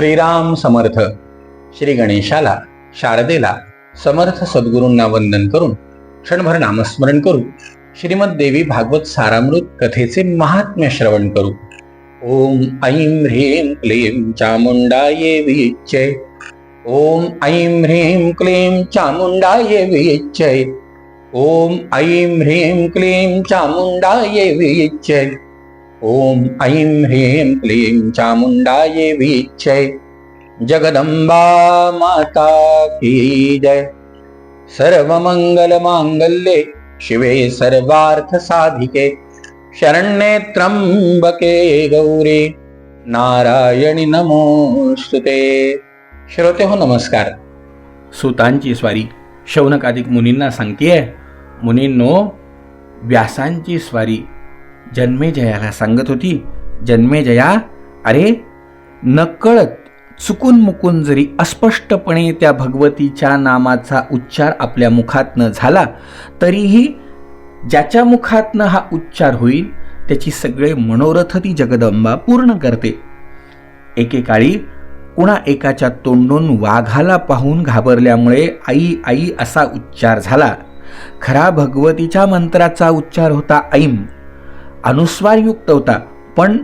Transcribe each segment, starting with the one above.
श्रीराम समर्थ. श्री गणेशाला शारदेला समर्थ सद्गुरूंना वंदन करून क्षणभर नामस्मरण करू. श्रीमद देवी भागवत सारामृत कथेचे महात्म्य श्रवण करू. ओम ऐं ह्रीं क्लीं चामुंडाये विच्चय ओम ऐं ह्रीं क्लीं चामुंडाये विच्चय ओम ऐं ह्रीं क्लीं चामुंडाये विच्चय ॐ ऐं ह्रीं क्लीं चामुंडाये विच्चय जगदंबा माता की जय। शिवे सर्वार्थसाधिके शरण्ये त्र्यम्बके गौरी नारायणी नमोस्तुते। श्रोते हो नमस्कार। सुतांची स्वारी शौनकाधिक मुनींना सांगतेय मुनींनो व्यासांची स्वारी जन्मेजयाला सांगत होती जन्मेजया अरे नकळत चुकून मुकून जरी अस्पष्टपणे त्या भगवतीच्या नामाचा उच्चार आपल्या मुखातनं झाला तरीही ज्याच्या मुखातनं हा उच्चार होईल त्याची सगळे मनोरथ ती जगदंबा पूर्ण करते. एकेकाळी कुणा एकाच्या तोंडून वाघाला पाहून घाबरल्यामुळे आई आई असा उच्चार झाला. खरा भगवतीच्या मंत्राचा उच्चार होता ऐम. अनुस्वारयुक्त होता. पण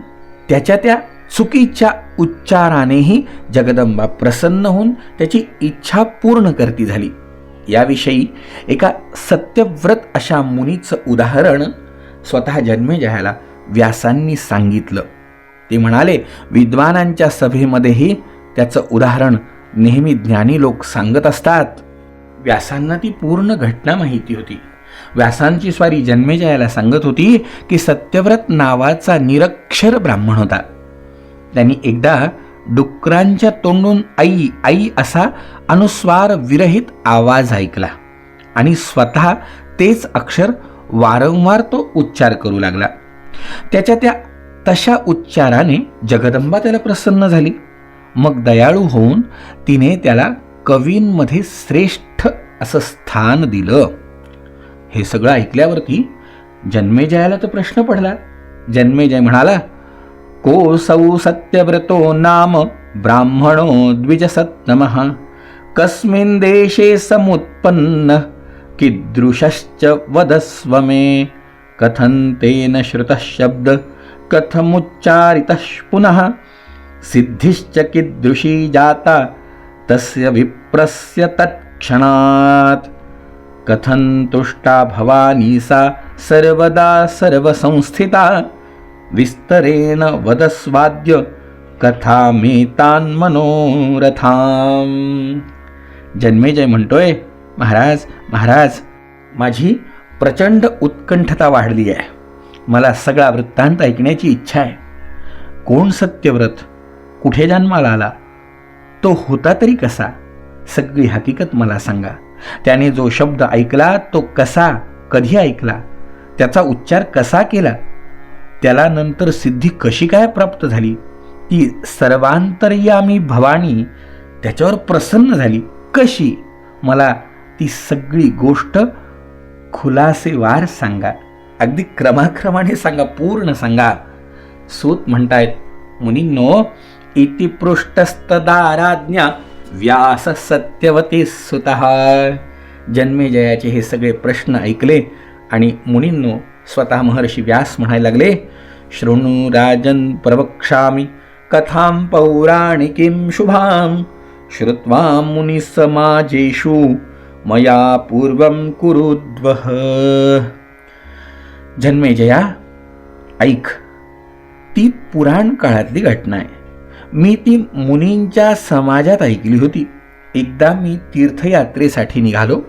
त्याच्या त्या चुकीच्या उच्चारानेही जगदंबा प्रसन्न होऊन त्याची इच्छा पूर्ण करती झाली. याविषयी एका सत्यव्रत अशा मुनीचं उदाहरण स्वतः जन्मेजयाला व्यासांनी सांगितलं. ते म्हणाले विद्वानांच्या सभेमध्येही त्याचं उदाहरण नेहमी ज्ञानी लोक सांगत असतात. व्यासांना ती पूर्ण घटना माहिती होती. व्यासांची स्वारी जन्मेजयाला सांगत होती की सत्यव्रत नावाचा निरक्षर ब्राह्मण होता. त्यांनी एकदा डुकरांच्या तोंडून आई आई असा अनुस्वार विरहित आवाज ऐकला आणि स्वतः तेच अक्षर वारंवार तो उच्चार करू लागला. त्याच्या त्या तशा उच्चाराने जगदंबा त्याला प्रसन्न झाली. मग दयाळू होऊन तिने त्याला कवींमध्ये श्रेष्ठ असं स्थान दिलं. हे सगळं ऐकल्यावरती जन्मेजयाला तर प्रश्न पडला. जन्मेजय म्हणाला कोसौ सत्यव्रतो नाम ब्राह्मणो द्विजसत्तमः। कस्मिन् देशे समुत्पन्न कीदृशश्च वदस्व मे। कथं तेन श्रुतः शब्द कथमुच्चारितः पुनः। सिद्धिश्च किदृशी जाता तस्य विप्रस्य तत्क्षणात्। कथं तुष्टा भवानी सा सर्वदा सर्वसंस्थिता। विस्तरेण वदस्वाद्य कथा मेतान् मनोरथाम जन्मेजय म्हणतोय महाराज महाराज माझी प्रचंड उत्कंठता वाढली आहे. मला सगळा वृत्तांत ऐकण्याची इच्छा आहे. कोण सत्यव्रत? कुठे जन्माला आला? तो होता तरी कसा? सगळी हकीकत मला सांगा. त्याने जो शब्द ऐकला तो कसा कधी ऐकला? त्याचा उच्चार कसा केला? त्याला नंतर सिद्धी कशी काय प्राप्त झाली? ती सर्वांतर्यामी भवानी त्याच्यावर प्रसन्न झाली. कशी? मला ती सगळी गोष्ट खुलासेवार सांगा. अगदी क्रमाक्रमाने सांगा पूर्ण सांगा. सूत म्हणतायत मुनींनो इतिपृष्ठस्तदाराज्ञा व्यास सत्यवती सुत. जन्मेजयाचे हे सगळे प्रश्न ऐकले आणि मुनींनो स्वतः महर्षी व्यास म्हणायला लागले शृणु राजन प्रवक्षामी कथां पौराणिकीं शुभां. श्रुत्वा मुनिसमाजेषु मया पूर्वं कुरुद्वः. जन्मेजया ऐक ती पुराण काळातली घटना आहे. मी ती मुनींच्या समाजात ऐकली होती. एकदा मी तीर्थयात्रेसाठी निघालो.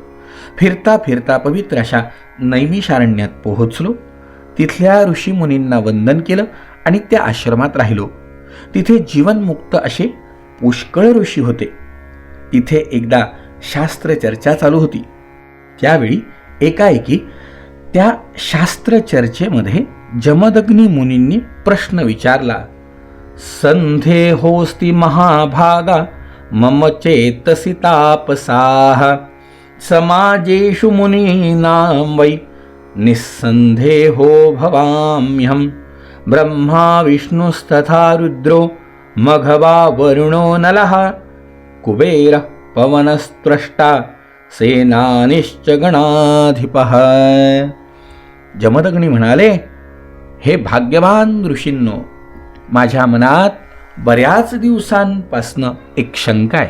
फिरता फिरता पवित्र अशा नैमिषारण्यात पोहोचलो. तिथल्या ऋषीमुनींना वंदन केलं आणि त्या आश्रमात राहिलो. तिथे जीवनमुक्त असे पुष्कळ ऋषी होते. तिथे एकदा शास्त्रचर्चा चालू होती. त्यावेळी एकाएकी त्या शास्त्रचर्चेमध्ये जमदग्नी मुनींनी प्रश्न विचारला. सन्धेहोऽस्ति महाभागा मम चेतसि तापसाः। समाजेषु मुनीनां वै निस्सन्देहो भवाम्यहं। ब्रह्मा विष्णुस्तथा रुद्रो मघवा वरुणो नलः कुबेर पवनस्त्रष्टा सेनानिश्च गणाधिपः। जमदग्नी म्हणाले हे भाग्यवान ऋषींनो माझ्या मनात बऱ्याच दिवसांपासनं एक शंका आहे.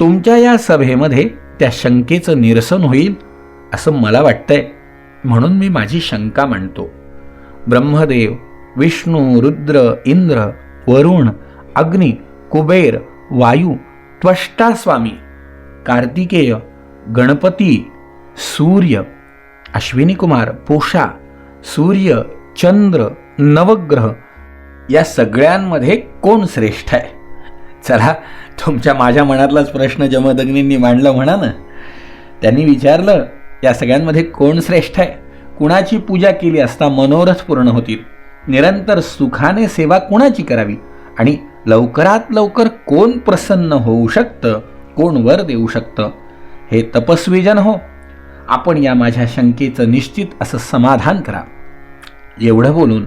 तुमच्या या सभेमध्ये त्या शंकेचं निरसन होईल असं मला वाटतंय. म्हणून मी माझी शंका मांडतो. ब्रह्मदेव विष्णू रुद्र इंद्र वरुण अग्नी कुबेर वायू त्वष्टा स्वामी कार्तिकेय गणपती सूर्य अश्विनी कुमार पोषा सूर्य चंद्र नवग्रह या सगळ्यांमध्ये कोण श्रेष्ठ आहे? चला तुमच्या माझ्या मनातलाच प्रश्न जमदग्नींनी मांडला म्हणा ना. त्यांनी विचारलं या सगळ्यांमध्ये कोण श्रेष्ठ आहे? कुणाची पूजा केली असता मनोरथ पूर्ण होतील? निरंतर सुखाने सेवा कुणाची करावी? आणि लवकरात लवकर कोण प्रसन्न होऊ शकतं? कोण वर देऊ शकतं? हे तपस्वीजन हो. आपण या माझ्या शंकेचं निश्चित असं समाधान करा. एवढं बोलून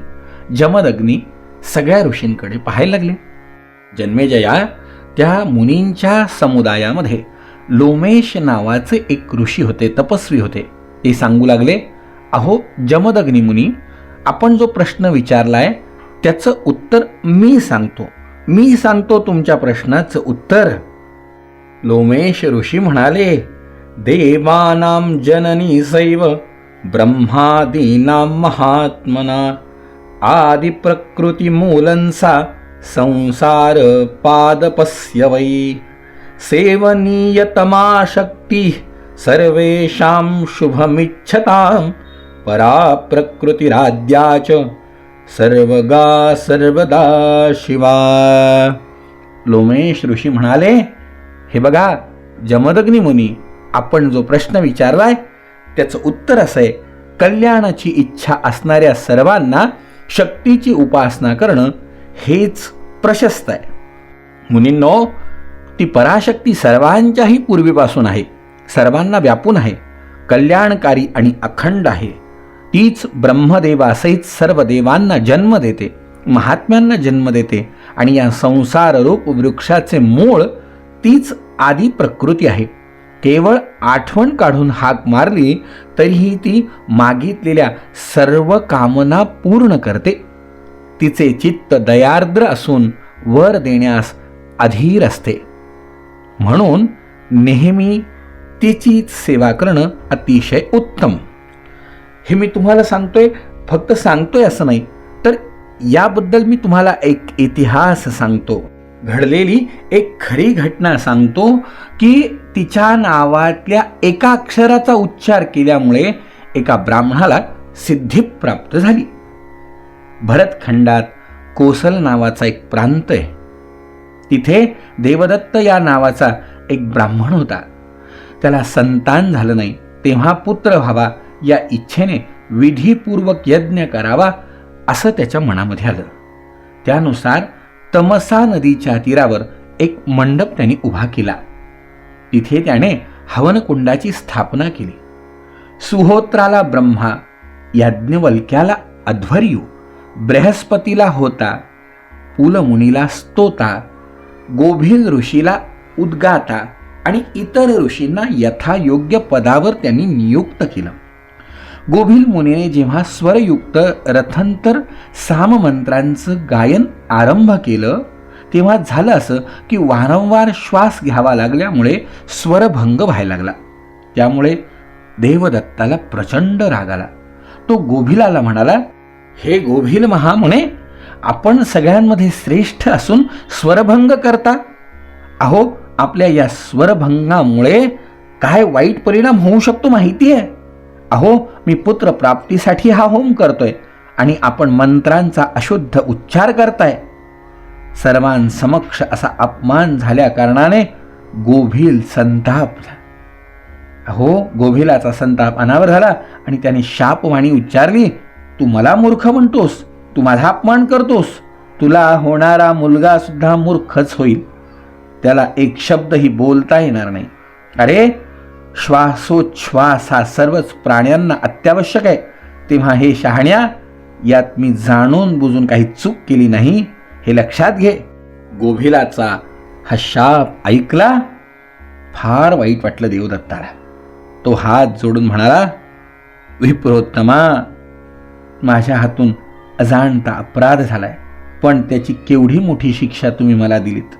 जमदग्नी सगळ्या ऋषींकडे पाहायला लागले. जन्मेजया त्या मुनींच्या समुदायामध्ये लोमेश नावाचे एक ऋषी होते तपस्वी होते. ते सांगू लागले अहो जमदग्नी मुनी आपण जो प्रश्न विचारलाय त्याचं उत्तर मी सांगतो. मी सांगतो तुमच्या प्रश्नाचं उत्तर. लोमेश ऋषी म्हणाले देवानां जननी सैव ब्रह्मादीनाम महात्मना आदिप्रकृतिमूलंसा संसार पादपस्य वै। सेवनीयतमा शक्ती सर्वेषां शुभमिच्छतां परा प्रकृतिराद्या च सर्वगा सर्वदा शिवा। लोमेश ऋषी म्हणाले हे बघा जमदग्नी मुनी आपण जो प्रश्न विचारलाय त्याचं उत्तर असं आहे. कल्याणाची इच्छा असणाऱ्या सर्वांना शक्तीची उपासना करणं हेच प्रशस्त आहे. मुनींनो ती पराशक्ती सर्वांच्याही पूर्वीपासून आहे सर्वांना व्यापून आहे कल्याणकारी आणि अखंड आहे. तीच ब्रह्मदेवासहित सर्व देवांना जन्म देते महात्म्यांना जन्म देते आणि या संसाररूप वृक्षाचे मूळ तीच आदी प्रकृती आहे. केवळ आठवण काढून हाक मारली तरीही ती मागितलेल्या सर्व कामना पूर्ण करते. तिचे चित्त दयार्द्र असून वर देण्यास अधीर असते. म्हणून नेहमी तिचीच सेवा करणं अतिशय उत्तम. हे मी तुम्हाला सांगतोय फक्त सांगतोय असं नाही तर याबद्दल मी तुम्हाला एक इतिहास सांगतो. घडलेली एक खरी घटना सांगतो की तिच्या नावातल्या एका अक्षराचा उच्चार केल्यामुळे एका ब्राह्मणाला सिद्धी प्राप्त झाली. भरतखंडात कोसल नावाचा एक प्रांत आहे. तिथे देवदत्त या नावाचा एक ब्राह्मण होता. त्याला संतान झालं नाही तेव्हा पुत्र व्हावा या इच्छेने विधीपूर्वक यज्ञ करावा असं त्याच्या मनामध्ये आलं. त्यानुसार तमसा नदीच्या तीरावर एक मंडप त्यांनी उभा केला. तिथे त्याने हवनकुंडाची स्थापना केली. सुहोत्राला ब्रह्मा याज्ञवल्क्याला अध्वर्यू बृहस्पतीला होता पुलमुनीला स्तोता गोभील ऋषीला उद्गाता आणि इतर ऋषींना यथायोग्य पदावर त्यांनी नियुक्त केलं. गोभील मुनीने जेव्हा स्वरयुक्त रथंतर साममंत्रांचं गायन आरंभ केलं तेव्हा झालं असं की वारंवार श्वास घ्यावा लागल्यामुळे स्वरभंग व्हायला लागला. त्यामुळे देवदत्ताला प्रचंड राग आला. तो गोभिलाला म्हणाला हे गोभिल महामुने आपण सगळ्यांमध्ये श्रेष्ठ असून स्वरभंग करता? अहो आपल्या या स्वरभंगामुळे काय वाईट परिणाम होऊ शकतो माहिती आहे अहो मी पुत्र प्राप्तीसाठी हा होम करतोय आणि आपण मंत्रांचा अशुद्ध उच्चार करताय. सर्वांसमक्ष असा अपमान झाल्या कारणाने गोभील संतापला अहो गोभिलाचा संताप अनावर झाला आणि त्याने शापवाणी उच्चारली तू मला मूर्ख म्हणतोस तू माझा अपमान करतोस तुला होणारा मुलगा सुद्धा मूर्खच होईल. त्याला एक शब्दही बोलता येणार नाही. अरे श्वासोच्छ्वास हा सर्वच प्राण्यांना अत्यावश्यक आहे. तेव्हा हे शहाण्या यात मी जाणून बुजून काही चूक केली नाही हे लक्षात घे. गोभिलाचा हा शाप ऐकला फार वाईट वाटलं देवदत्ताला. तो हात जोडून म्हणाला विप्रोत्तमा माझ्या हातून अजाणता अपराध झालाय पण त्याची केवढी मोठी शिक्षा तुम्ही मला दिलीत.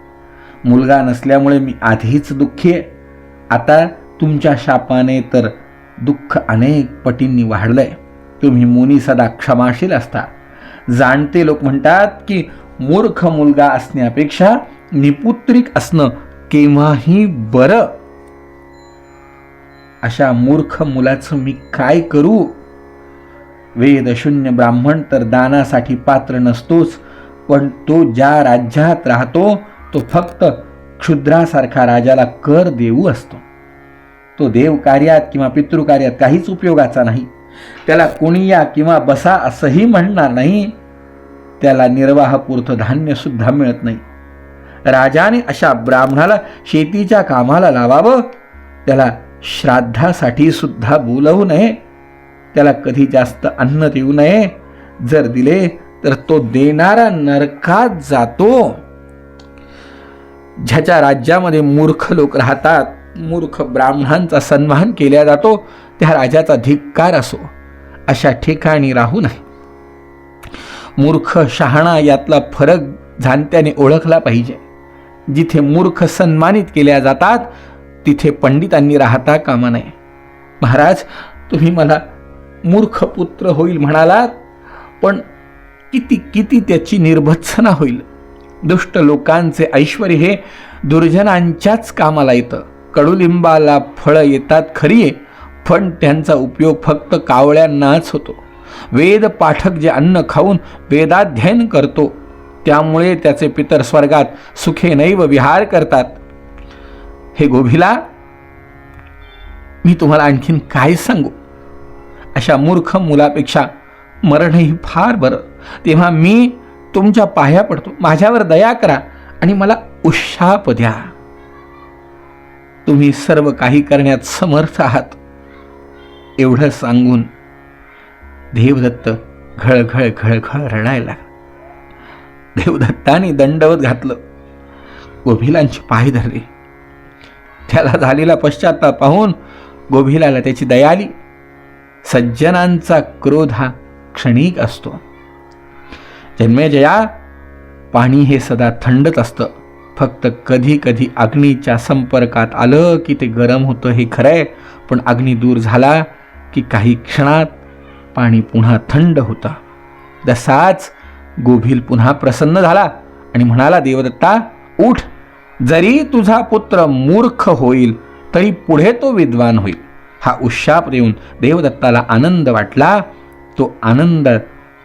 मुलगा नसल्यामुळे मी आधीच दुःखी आहे. आता तुमच्या शापाने तर दुःख अनेक पटींनी वाढलंय. तुम्ही मुनी सदा क्षमाशील असता. जाणते लोक म्हणतात की मूर्ख मुलगा असण्यापेक्षा निपुत्रिक असणं केव्हाही बरं. अशा मूर्ख मुलाचं मी काय करू? वेदशून्य ब्राह्मण तर दानासाठी पात्र नसतोच पण तो ज्या राज्यात राहतो तो फक्त क्षुद्रासारखा राजाला कर देऊ असतो. तो देव कार्यात किंवा पितृकार्यात काहीच उपयोगाचा नाही. त्याला कोणी या किंवा बसा असंही म्हणणार नाही. त्याला निर्वाहपूर्त धान्य सुद्धा मिळत नाही. राजाने अशा ब्राह्मणाला शेतीच्या कामाला लावावं. त्याला श्राद्धासाठी सुद्धा बोलवू नये. त्याला कधी जास्त अन्न देऊ नये. जर दिले तर तो देणारा नरकात जातो. ज्याच्या राज्यामध्ये मूर्ख लोक राहतात मूर्ख ब्राह्मणांचा सन्मान केला जातो त्या राजाचा धिक्कार असो अशा ठिकाणी राहू नये. मूर्ख शहाणा यातला फरक जाणत्याने ओळखला पाहिजे. जिथे मूर्ख सन्मानित केल्या जातात तिथे पंडितांनी राहता कामा नये. महाराज तुम्ही मला मूर्ख पुत्र होईल म्हणालात पण किती किती त्याची निर्भत्सना होईल. दुष्ट लोकांचे ऐश्वर हे दुर्जनांच्याच कामाला येतं. कडुलिंबाला फळं येतात खरी आहे पण त्यांचा उपयोग फक्त कावळ्यांनाच होतो. वेद पाठक जे अन्न खाऊन वेदाध्ययन करतो त्यामुळे त्याचे पितर स्वर्गात सुखे नैव विहार करतात. हे गोभिला मी तुम्हाला आणखीन काय सांगू? अशा मूर्ख मुलापेक्षा मरणही फार बरं. तेव्हा मी तुमच्या पाया पडतो. माझ्यावर दया करा आणि मला उशाप द्या तुम्ही सर्व काही करण्यात समर्थ आहात. एवढं सांगून देवदत्त घळघळ घळघळ रडायला लागला. देवदत्ताने दंडवत घातलं. गोभिलांचे पाय धरले. त्याला झालेला पश्चाताप पाहून गोभिलाला त्याची दया आली. सज्जनांचा क्रोध हा क्षणिक असतो. जन्मेजया पाणी हे सदा थंडच असतं. फक्त कधी कधी अग्नीच्या संपर्कात आलं की ते गरम होतं हे खरं आहे पण अग्नी दूर झाला की काही क्षणात पाणी पुन्हा थंड होतं. जसाच गोभील पुन्हा प्रसन्न झाला आणि म्हणाला देवदत्ता उठ. जरी तुझा पुत्र मूर्ख होईल तरी पुढे तो विद्वान होईल. हा उशाप देऊन देवदत्ताला आनंद वाटला. तो आनंद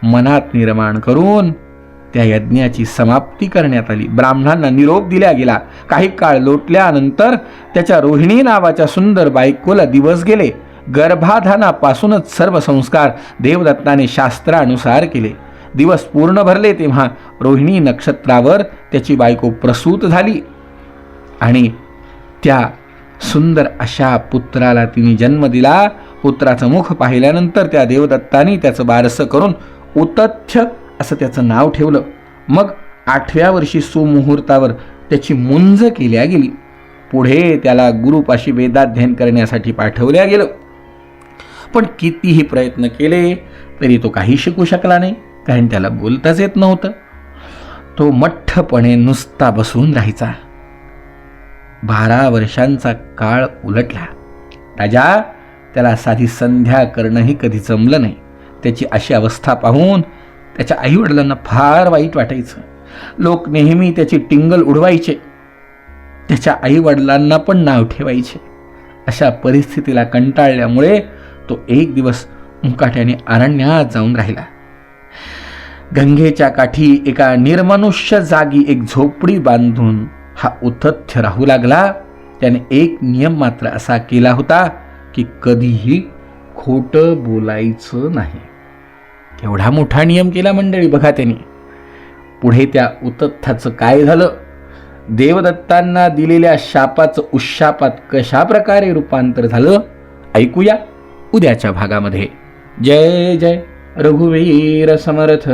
मनात निर्माण करून त्या यज्ञाची समाप्ती करण्यात आली. ब्राह्मणांना निरोप दिला गेला. काही काळ लोटल्यानंतर त्याच्या रोहिणी नावाच्या सुंदर बायकोला दिवस गेले. गर्भाधानापासूनच सर्व संस्कार देवदत्ताने शास्त्रानुसार केले. दिवस पूर्ण भरले तेव्हा रोहिणी नक्षत्रावर त्याची बायको प्रसूत झाली आणि त्या सुंदर अशा पुत्राला तिने जन्म दिला. पुत्राचं मुख पाहिल्यानंतर त्या देवदत्ताने त्याचं बारसं करून उतथ्य असं त्याचं नाव ठेवलं. मग आठव्या वर्षी सुमुहूर्तावर त्याची मुंज केल्या गेली. पुढे त्याला गुरुपाशी वेदाध्ययन करण्यासाठी पाठवल्या गेलं. पण कितीही प्रयत्न केले तरी तो काही शिकू शकला नाही कारण त्याला बोलताच येत नव्हतं. तो मठ्ठपणे नुसता बसून राहायचा. बारा वर्षांचा काळ उलटला. राजा त्याला साधी संध्या करणंही कधी जमलं नाही. त्याची अशी अवस्था पाहून त्याच्या आईवडिलांना फार वाईट वाटायचं. लोक नेहमी त्याची टिंगल उडवायचे. त्याच्या आईवडिलांना पण नाव ठेवायचे. अशा परिस्थितीला कंटाळल्यामुळे तो एक दिवस मुकाट्याने अरण्यात जाऊन राहिला. गंगेच्या काठी एका निर्मनुष्य जागी एक झोपडी बांधून हा उतथ्य राहू लागला. त्याने एक नियम मात्र असा केला होता की कधीही खोटं बोलायचं नाही. एवढा मोठा नियम केला मंडळी बघा त्यांनी. पुढे त्या उतथ्याचं काय झालं? देवदत्तांना दिलेल्या शापाचं उशापात कशा प्रकारे रूपांतर झालं? ऐकूया उद्याच्या भागामध्ये. जय जय. रघुवीर समर्थ.